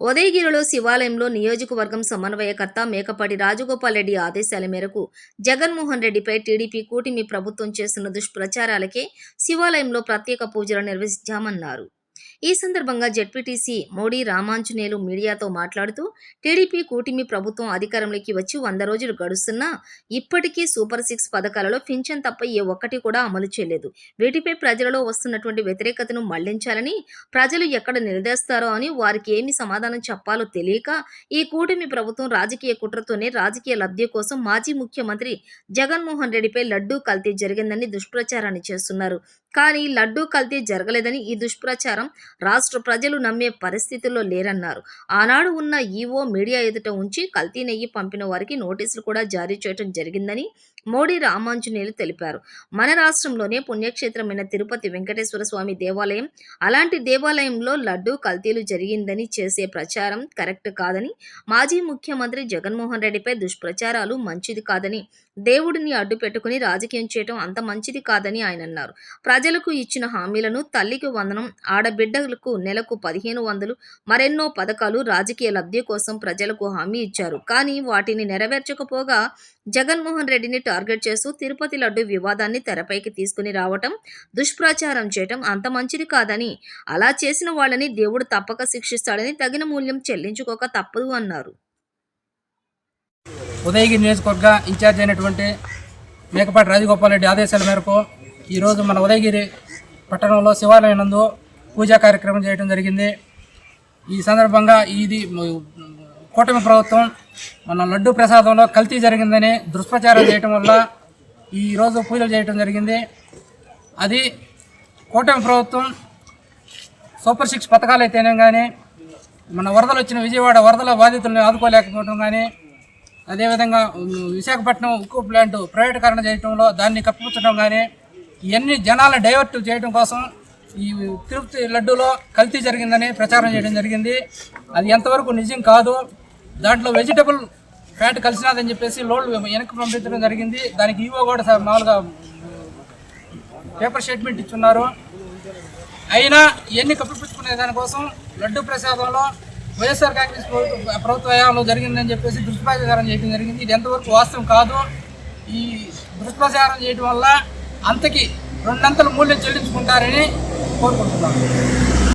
ఉదయగిరిలో శివాలయంలో నియోజకవర్గం సమన్వయకర్త మేకపాటి రాజగోపాల్ రెడ్డి ఆదేశాల మేరకు జగన్మోహన్ రెడ్డిపై టీడీపీ కూటమి ప్రభుత్వం చేస్తున్న దుష్ప్రచారాలకే శివాలయంలో ప్రత్యేక పూజలు నిర్వహించామన్నారు. ఈ సందర్భంగా జెడ్పీటీసీ మోడీ రామాంజనేయులు మీడియాతో మాట్లాడుతూ టీడీపీ కూటమి ప్రభుత్వం అధికారంలోకి వచ్చి వంద రోజులు గడుస్తున్నా ఇప్పటికీ సూపర్ సిక్స్ పథకాలలో పింఛన్ తప్ప ఏ ఒక్కటి కూడా అమలు చేయలేదు. వీటిపై ప్రజలలో వస్తున్నటువంటి వ్యతిరేకతను మళ్ళించాలని ప్రజలు ఎక్కడ నిలదీస్తారో అని వారికి ఏమి సమాధానం చెప్పాలో తెలియక ఈ కూటమి ప్రభుత్వం రాజకీయ కుట్రతోనే రాజకీయ లబ్ధి కోసం మాజీ ముఖ్యమంత్రి జగన్మోహన్ రెడ్డిపై లడ్డూ కల్తీ జరిగిందని దుష్ప్రచారాన్ని చేస్తున్నారు. కానీ లడ్డూ కల్తీ జరగలేదని ఈ దుష్ప్రచారం రాష్ట్ర ప్రజలు నమ్మే పరిస్థితుల్లో లేరన్నారు. ఆనాడు ఉన్న ఈవో మీడియా ఎదుట ఉంచి కల్తీ నెయ్యి పంపిన వారికి నోటీసులు కూడా జారీ చేయడం జరిగిందని మోడీ రామాంజనేయులు తెలిపారు. మన రాష్ట్రంలోనే పుణ్యక్షేత్రమైన తిరుపతి వెంకటేశ్వర స్వామి దేవాలయం అలాంటి దేవాలయంలో లడ్డూ కల్తీలు జరిగిందని చేసే ప్రచారం కరెక్ట్ కాదని మాజీ ముఖ్యమంత్రి జగన్మోహన్ రెడ్డిపై దుష్ప్రచారాలు మంచిది కాదని దేవుడిని అడ్డు పెట్టుకుని రాజకీయం చేయడం అంత మంచిది కాదని ఆయన అన్నారు. ప్రజలకు ఇచ్చిన హామీలను తల్లికి వందనం ఆడబిడ్డలకు నెలకు పదిహేను వందలు మరెన్నో పథకాలు రాజకీయ లబ్ధి కోసం ప్రజలకు హామీ ఇచ్చారు. కానీ వాటిని నెరవేర్చకపోగా జగన్మోహన్ రెడ్డిని టార్గెట్ చేస్తూ తిరుపతి లడ్డు వివాదాన్ని తెరపైకి తీసుకుని రావటం దుష్ప్రచారం చేయటం అంత మంచిది కాదని అలా చేసిన వాళ్ళని దేవుడు తప్పక శిక్షిస్తాడని తగిన మూల్యం చెల్లించుకోక తప్పదు అన్నారు. ఉదయగిరి నియోజకవర్గ ఇన్ఛార్జ్ అయినటువంటి మేకపాటి రాజగోపాల్ రెడ్డి ఆదేశాల మేరకు ఈరోజు మన ఉదయగిరి పట్టణంలో శివాలయం నందు పూజా కార్యక్రమం చేయడం జరిగింది. ఈ సందర్భంగా ఇది కూటమి ప్రభుత్వం మన లడ్డు ప్రసాదంలో కల్తీ జరిగిందని దుష్ప్రచారం చేయటం వల్ల ఈరోజు పూజలు చేయటం జరిగింది. అది కూటమి ప్రభుత్వం సూపర్ సిక్స్ పథకాలు అయితేనే కానీ మన వరదలు వచ్చిన విజయవాడ వరదల బాధితులను ఆదుకోలేకపోవడం కానీ అదేవిధంగా విశాఖపట్నం ఉక్కు ప్లాంట్ ప్రైవేటీకరణ చేయడంలో దాన్ని కప్పిపుచ్చడం కానీ ఇవన్నీ జనాలను డైవర్ట్ చేయడం కోసం ఈ తిరుపతి లడ్డూలో కల్తీ జరిగిందని ప్రచారం చేయడం జరిగింది. అది ఎంతవరకు నిజం కాదు. దాంట్లో వెజిటబుల్ ఫ్యాట్ కలిసినదని చెప్పేసి లోడ్లు వెనక్కి పంపించడం జరిగింది. దానికి ఈవో కూడా మామూలుగా పేపర్ స్టేట్మెంట్ ఇచ్చున్నారు. అయినా ఇవన్నీ కప్పిపుచ్చుకునే దానికోసం లడ్డు ప్రసాదంలో వైఎస్ఆర్ కాంగ్రెస్ ప్రభుత్వ ప్రభుత్వ హయాంలో జరిగిందని చెప్పేసి దుష్ప్రచారం చేయడం జరిగింది. ఇది ఎంతవరకు వాస్తవం కాదు ఈ దుష్ప్రచారం చేయడం వల్ల అంతకి రెండంతల మూల్యం చెల్లించుకుంటారని కోరుకుంటున్నాను.